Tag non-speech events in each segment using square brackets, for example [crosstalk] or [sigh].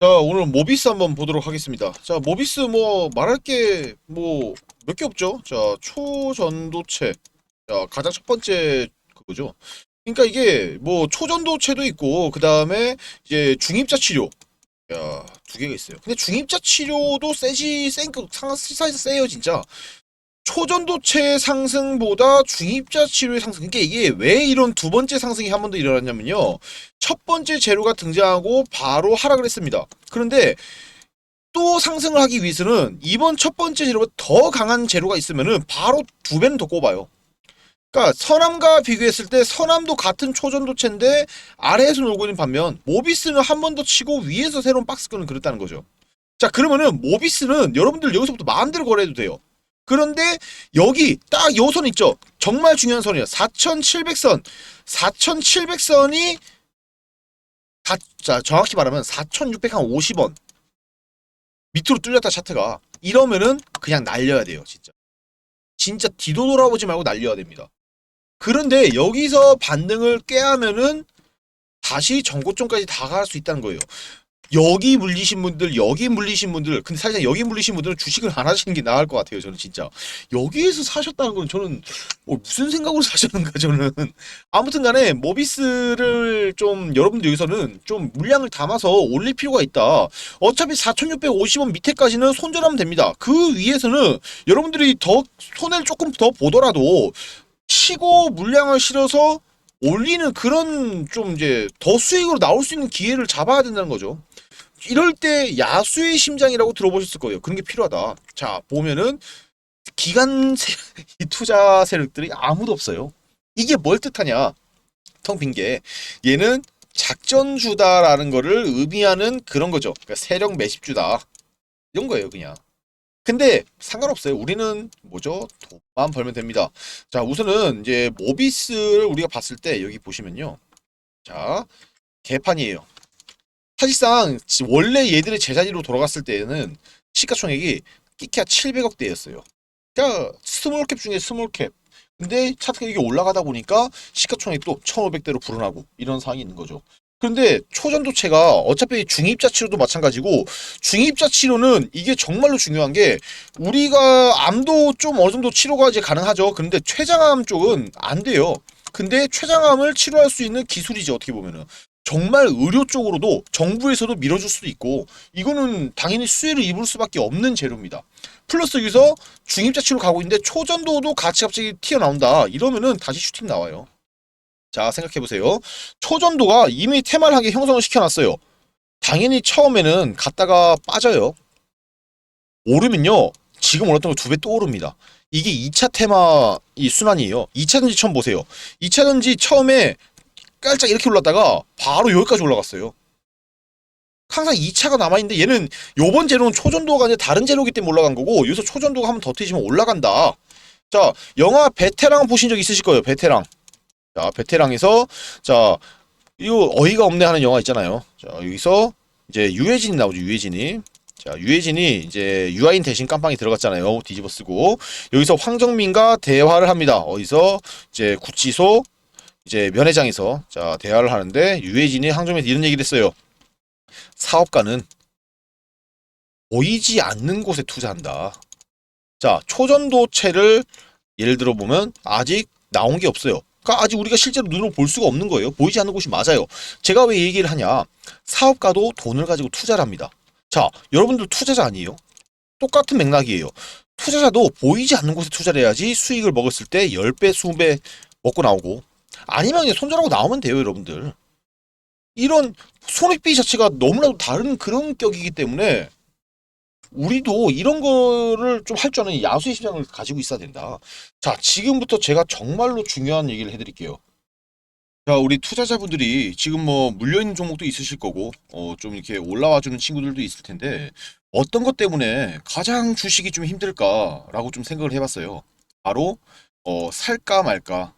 자 오늘 모비스 한번 보도록 하겠습니다. 자 모비스 뭐 말할 게 뭐 몇 개 없죠. 자 초전도체 자 가장 첫 번째 그거죠. 그러니까 이게 뭐 초전도체도 있고 그 다음에 이제 중입자 치료 야두 개가 있어요. 근데 중입자 치료도 세지 센그 사이즈 세요 진짜. 초전도체 상승보다 중입자 치료의 상승. 그러니까 이게 왜 이런 두 번째 상승이 한 번 더 일어났냐면요. 첫 번째 재료가 등장하고 바로 하락을 했습니다. 그런데 또 상승을 하기 위해서는 이번 첫 번째 재료가 더 강한 재료가 있으면은 바로 두 배는 더 꼽아요. 그러니까 서남과 비교했을 때 서남도 같은 초전도체인데 아래에서 놀고 있는 반면 모비스는 한 번 더 치고 위에서 새로운 박스권을 그렸다는 거죠. 자 그러면은 모비스는 여러분들 여기서부터 마음대로 거래해도 돼요. 그런데 여기 딱 요 선 있죠. 정말 중요한 선이에요. 4,700선. 4,700선이 다, 자, 정확히 말하면 4,650원 밑으로 뚫렸다 차트가 이러면은 그냥 날려야 돼요, 진짜. 진짜 뒤도 돌아보지 말고 날려야 됩니다. 그런데 여기서 반등을 깨하면은 다시 전고점까지 다가갈 수 있다는 거예요. 여기 물리신 분들, 여기 물리신 분들, 근데 사실 여기 물리신 분들은 주식을 안 하시는 게 나을 것 같아요. 저는 진짜 여기에서 사셨다는 건 저는 어, 무슨 생각으로 [laughs] 사셨는가 저는 아무튼 간에 모비스를 좀 여러분들 여기서는 좀 물량을 담아서 올릴 필요가 있다. 어차피 4,650원 밑에까지는 손절하면 됩니다. 그 위에서는 여러분들이 더 손해를 조금 더 보더라도 치고 물량을 실어서 올리는 그런 좀 이제 더 수익으로 나올 수 있는 기회를 잡아야 된다는 거죠. 이럴 때 야수의 심장이라고 들어보셨을 거예요. 그런 게 필요하다. 자, 보면은 기관 세, [laughs] 이 투자 세력들이 아무도 없어요. 이게 뭘 뜻하냐? 텅 빈 게 얘는 작전주다라는 거를 의미하는 그런 거죠. 그러니까 세력 매십주다. 이런 거예요, 그냥. 근데 상관없어요. 우리는 뭐죠? 돈만 벌면 됩니다. 자, 우선은 이제 모비스를 우리가 봤을 때 여기 보시면요. 자, 개판이에요. 사실상 지- 원래 얘들의 제자리로 돌아갔을 때는 시가총액이 끼키야 700억대였어요. 그러니까 스몰캡 중에 스몰캡. 근데 차트가 이게 올라가다 보니까 시가총액 또 1,500대로 불어나고 이런 상황이 있는 거죠. 그런데 초전도체가 어차피 중입자 치료도 마찬가지고 중입자 치료는 이게 정말로 중요한 게 우리가 암도 좀 어느 정도 치료가 이제 가능하죠. 그런데 췌장암 쪽은 안 돼요. 근데 췌장암을 치료할 수 있는 기술이죠. 어떻게 보면은. 정말 의료 쪽으로도 정부에서도 밀어줄 수도 있고 이거는 당연히 수혜를 입을 수밖에 없는 재료입니다. 플러스 여기서 중입자 치료 가고 있는데 초전도도 같이 갑자기 튀어나온다. 이러면은 다시 슈팅 나와요. 자 생각해 보세요. 초전도가 이미 테말하게 형성을 시켜놨어요. 당연히 처음에는 갔다가 빠져요. 오르면요. 지금 올랐던 거 두 배 또 오릅니다. 이게 2차 테마 이 순환이에요. 2차 전지 처음 보세요. 2차 전지 처음에 깔짝 이렇게 올랐다가 바로 여기까지 올라갔어요. 항상 2차가 남아있는데 얘는 요번 재료는 초전도가 아니라 다른 재료기 때문에 올라간 거고 여기서 초전도가 한번 더 트지면 올라간다. 자 영화 베테랑 보신 적 있으실 거예요. 베테랑. 자 베테랑에서 자 이거 어이가 없네 하는 영화 있잖아요. 자 여기서 이제 유해진이 나오죠. 유해진이. 자 유해진이 이제 유아인 대신 깜빵이 들어갔잖아요. 뒤집어 쓰고 여기서 황정민과 대화를 합니다. 어디서 이제 구치소 이제 면회장에서 자 대화를 하는데 유해진이 황정민한테 이런 얘기를 했어요. 사업가는 보이지 않는 곳에 투자한다. 자 초전도체를 예를 들어 보면 아직 나온 게 없어요. 그러니까 아직 우리가 실제로 눈으로 볼 수가 없는 거예요. 보이지 않는 곳이 맞아요. 제가 왜 얘기를 하냐? 사업가도 돈을 가지고 투자를 합니다. 자, 여러분들 투자자 아니에요? 똑같은 맥락이에요. 투자자도 보이지 않는 곳에 투자를 해야지 수익을 먹었을 때 10배, 20배 먹고 나오고 아니면 그냥 손절하고 나오면 돼요, 여러분들. 이런 손익비 자체가 너무나도 다른 그런 격이기 때문에 우리도 이런 거를 좀 할 줄 아는 야수의 심장을 가지고 있어야 된다. 자, 지금부터 제가 정말로 중요한 얘기를 해드릴게요. 자, 우리 투자자분들이 지금 뭐 물려있는 종목도 있으실 거고, 어, 좀 이렇게 올라와 주는 친구들도 있을 텐데, 어떤 것 때문에 가장 주식이 좀 힘들까라고 좀 생각을 해봤어요. 바로, 어, 살까 말까, 어,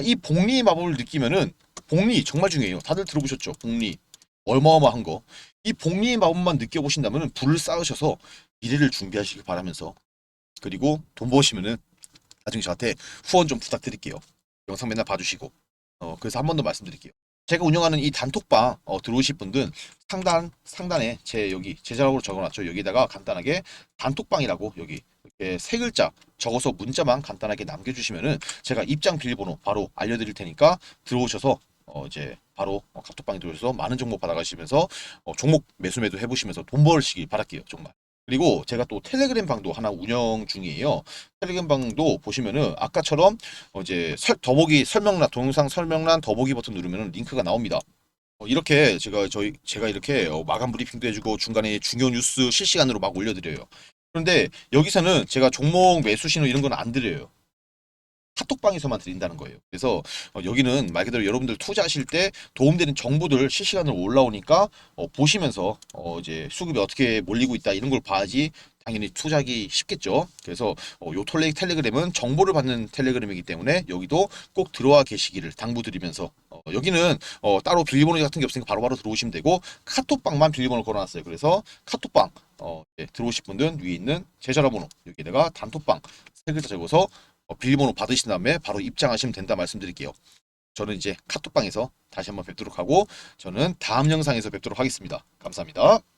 이 복리 마법을 느끼면은 복리 정말 중요해요. 다들 들어보셨죠? 복리 어마어마한 거. 이 복리 마법만 느껴보신다면은 불을 쌓으셔서 미래를 준비하시길 바라면서 그리고 돈 버시면은 나중에 저한테 후원 좀 부탁드릴게요. 영상 맨날 봐주시고 어 그래서 한 번 더 말씀드릴게요. 제가 운영하는 이 단톡방 어, 들어오실 분들은 상단 상단에 제 여기 제자락으로 적어놨죠. 여기다가 간단하게 단톡방이라고 여기 이렇게 세 글자 적어서 문자만 간단하게 남겨주시면은 제가 입장 비밀번호 바로 알려드릴 테니까 들어오셔서 어 이제 바로 어, 카톡방에 들어오셔서 많은 정보 받아가시면서 어, 종목 매수 매도 해보시면서 돈 벌시길 바랄게요. 정말. 그리고 제가 또 텔레그램 방도 하나 운영 중이에요. 텔레그램 방도 보시면은 아까처럼 어 이제 설, 더보기 설명란 동영상 설명란 더보기 버튼 누르면은 링크가 나옵니다. 어, 이렇게 제가 저희 제가 이렇게 어, 마감 브리핑도 해주고 중간에 중요 뉴스 실시간으로 막 올려드려요. 그런데 여기서는 제가 종목 매수 신호 이런 건 안 드려요. 카톡방에서만 드린다는 거예요. 그래서 어, 여기는 말 그대로 여러분들 투자하실 때 도움되는 정보들 실시간으로 올라오니까 어, 보시면서 어, 이제 수급이 어떻게 몰리고 있다 이런 걸 봐야지 당연히 투자하기 쉽겠죠. 그래서 어, 요 톨레이 텔레그램은 정보를 받는 텔레그램이기 때문에 여기도 꼭 들어와 계시기를 당부드리면서 어, 여기는 어, 따로 비밀번호 같은 게 없으니까 바로바로 들어오시면 되고 카톡방만 비밀번호 걸어놨어요. 그래서 카톡방 어, 예, 들어오실 분들은 위에 있는 제 전화번호 여기다가 단톡방 세 글자 적어서 어, 비밀번호 받으신 다음에 바로 입장하시면 된다 말씀드릴게요. 저는 이제 카톡방에서 다시 한번 뵙도록 하고 저는 다음 영상에서 뵙도록 하겠습니다. 감사합니다.